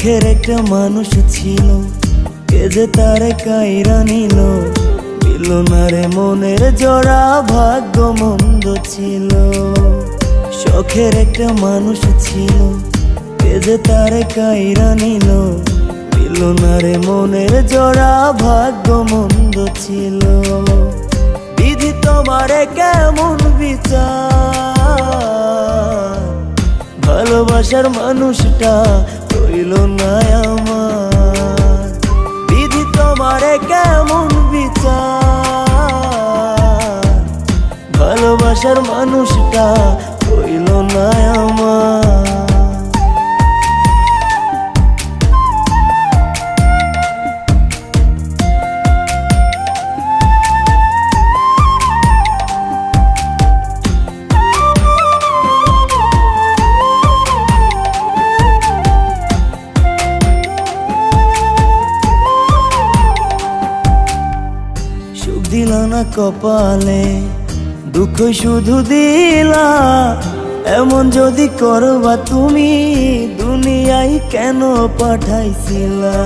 শখের একটা মানুষ ছিল, কে যে তারে কাইরা নিল মিলনারে মনের জোড়া ভাগ্য মন্দ ছিল। শখের একটা মানুষ ছিল, কে যে তারে কাইরা নিল মিলনারে মনের জোড়া ভাগ্য মন্দ ছিল। বিধি তোমারে কেমন বিচার? ভালোবাসার মানুষটা রইল না আমার? বিধি তোমারে কেমন বিচার? ভালোবাসার মানুষটা দিল না কপালে দুঃখ শুধু দিলা। এমন যদি করবা তুমি, দুনিয়ায় কেন পাঠাইছিলা?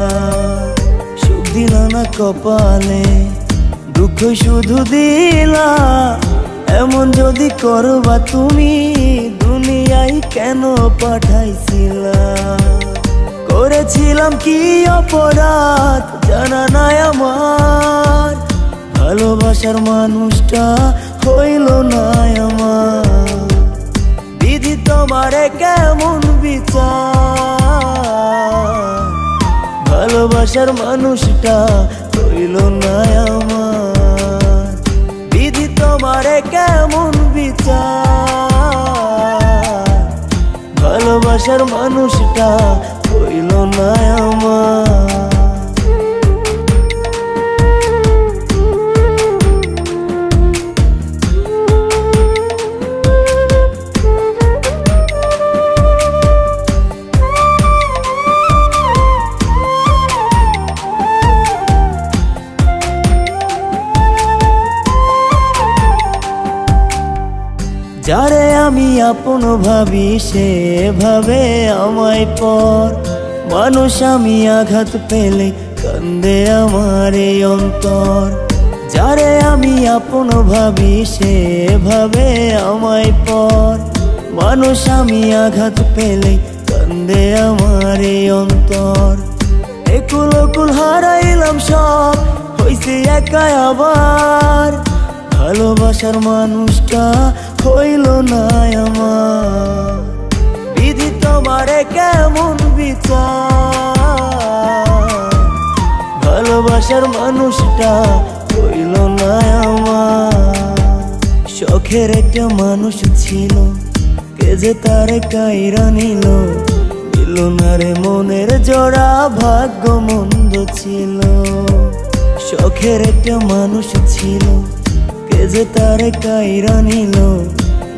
সুখ দিল না কপালে দুঃখ শুধু দিলা। এমন যদি করবা তুমি, দুনিয়ায় কেন পাঠাইছিলা? করেছিলাম কি অপরাধ, জানা নাই আমার। ভালোবাসার মানুষটা হইল না আমার। বিধি তোমারে কেমন বিচার? ভালোবাসার মানুষটা হইল না আমার। বিধি তোমারে কেমন বিচার? ভালোবাসার মানুষটা হইল না আমার। আমি আপন ভাবি সে ভাবে আমায় পর। মানুষ আমি আঘাত পেলে কান্দে আমার এই অন্তর। যারে আমি আপন ভাবি সে ভাবে আমায় পর। মানুষ আমি আঘাত পেলে কান্দে আমার এই অন্তর। একুল কুল হারাইলাম সব, হইছে একা আবার। ভালোবাসার মানুষটা হইল না আমার। বিধি তোমারে কেমন বিচার? ভালোবাসার মানুষটা হইল না আমার। শখের একটা মানুষ ছিল, কে যে তারে কাইরা নিল দিল না রে মনের জোড়া ভাগ্য মন্দ ছিল। শখের একটা মানুষ ছিল যে তারে কাইরা নিল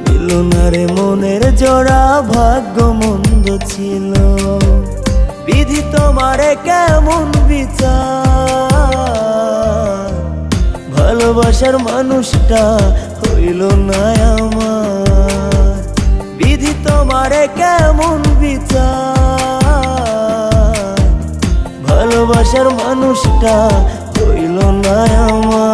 দিল না রে মনের জোড়া ভাগ্য মন্দ ছিল। বিধি তোমারে কেমন বিচার? ভালোবাসার মানুষটা হইল না আমার। বিধি তোমারে কেমন বিচার? ভালোবাসার মানুষটা হইল না আমার।